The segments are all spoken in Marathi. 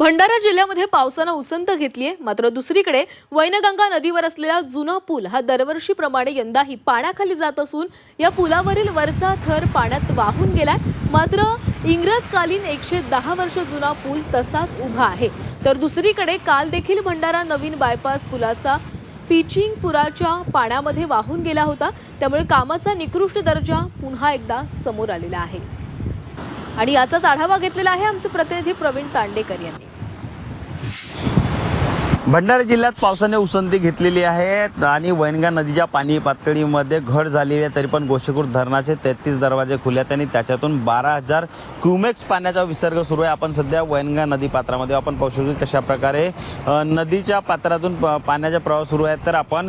भंडारा जिल्ह्यामध्ये पावसानं उसंत घेतलीये मात्र दुसरीकडे वैनगंगा नदीवर असलेला जुना पूल हा दरवर्षीप्रमाणे यंदाही पाण्याखाली जात असून या पुलावरील वरचा थर पाण्यात वाहून गेलाय. मात्र इंग्रजकालीन एकशे दहा वर्ष जुना पूल तसाच उभा आहे. तर दुसरीकडे काल देखील भंडारा नवीन बायपास पुलाचा पिचिंग पुराच्या पाण्यामध्ये वाहून गेला होता. त्यामुळे कामाचा निकृष्ट दर्जा पुन्हा एकदा समोर आलेला आहे. आणि याचाच आढावा घेतलेला आहे आमचे प्रतिनिधी प्रवीण तांडेकर यांनी. भंडारा जिल्ह्यात पावसाने उसंती घेतलेली आहे आणि वैनगा नदीच्या पाणी पातळीमध्ये घट झालेली आहे. तरी पण गोशेकूर धरणाचे तेहतीस दरवाजे खुले आहेत आणि त्याच्यातून बारा हजार क्युमेक्स पाण्याचा विसर्ग सुरू आहे. आपण सध्या वैनगा नदी पात्रामध्ये आपण पाहू शकतो कशा प्रकारे नदीच्या पात्रातून प- पाण्याचा प्रवाह सुरू आहे. तर आपण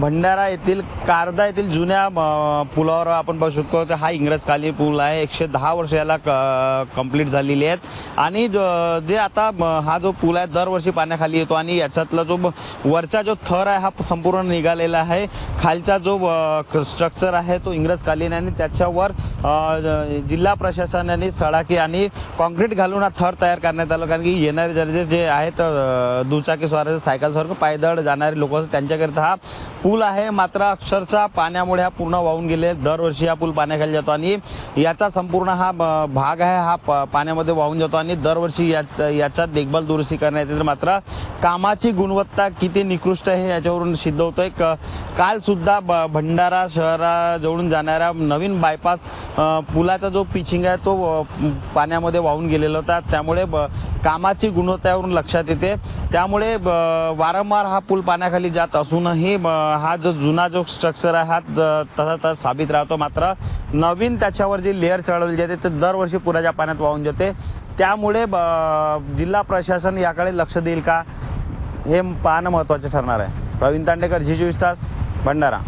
भंडारा येथील कारदा येथील जुन्या पुलावर आपण पाहू शकतो तर हा इंग्रजकालीन पूल आहे. एकशे दहा वर्ष याला कंप्लीट झालेली आहेत. आणि ज- जे आता हा जो पूल आहे दरवर्षी पाण्याखाली येतो आणि आणि याच्यातला जो वरचा जो थर आहे हा संपूर्ण निघालेला आहे. खालचा जो स्ट्रक्चर आहे तो इंग्रजकालीन आणि त्याच्यावर जिल्हा प्रशासनाने सडाकी आणि कॉन्क्रीट घालून हा थर तयार करण्यात आला. कारण की येणारे जर जे आहेत दुचाकी स्वार सायकल स्वार पायदळ जाणारे लोक त्यांच्याकरिता हा पूल आहे. मात्र अक्षरशः पाण्यामुळे हा पूर्ण वाहून गेले. दरवर्षी हा पूल पाण्याखाली जातो आणि याचा संपूर्ण हा भाग आहे हा पाण्यामध्ये वाहून जातो आणि दरवर्षी याच याचा देखभाल दुरुस्ती करण्यात येते. मात्र कामाची गुणवत्ता किती निकृष्ट आहे याच्यावरून सिद्ध होतोय. आहे काल सुद्धा ब- भंडारा शहराजवळून जाणाऱ्या नवीन बायपास पुलाचा जो पिचिंग आहे तो पाण्यामध्ये वाहून गेलेला होता. त्यामुळे ब- कामाची गुणवत्तावरून लक्षात येते. त्यामुळे ब- वारंवार हा पूल पाण्याखाली जात असूनही ब- हा जो जुना जो स्ट्रक्चर आहे हा तसा तसा साबित राहतो मात्र नवीन त्याच्यावर जी लेअर चढवली जाते ते दरवर्षी पुराच्या पाण्यात वाहून जाते. त्यामुळे ब- जिल्हा प्रशासन याकडे लक्ष देईल का? हे पाहणं महत्त्वाचं ठरणार आहे. प्रवीण तांडेकर झी चोवीस तास भंडारा.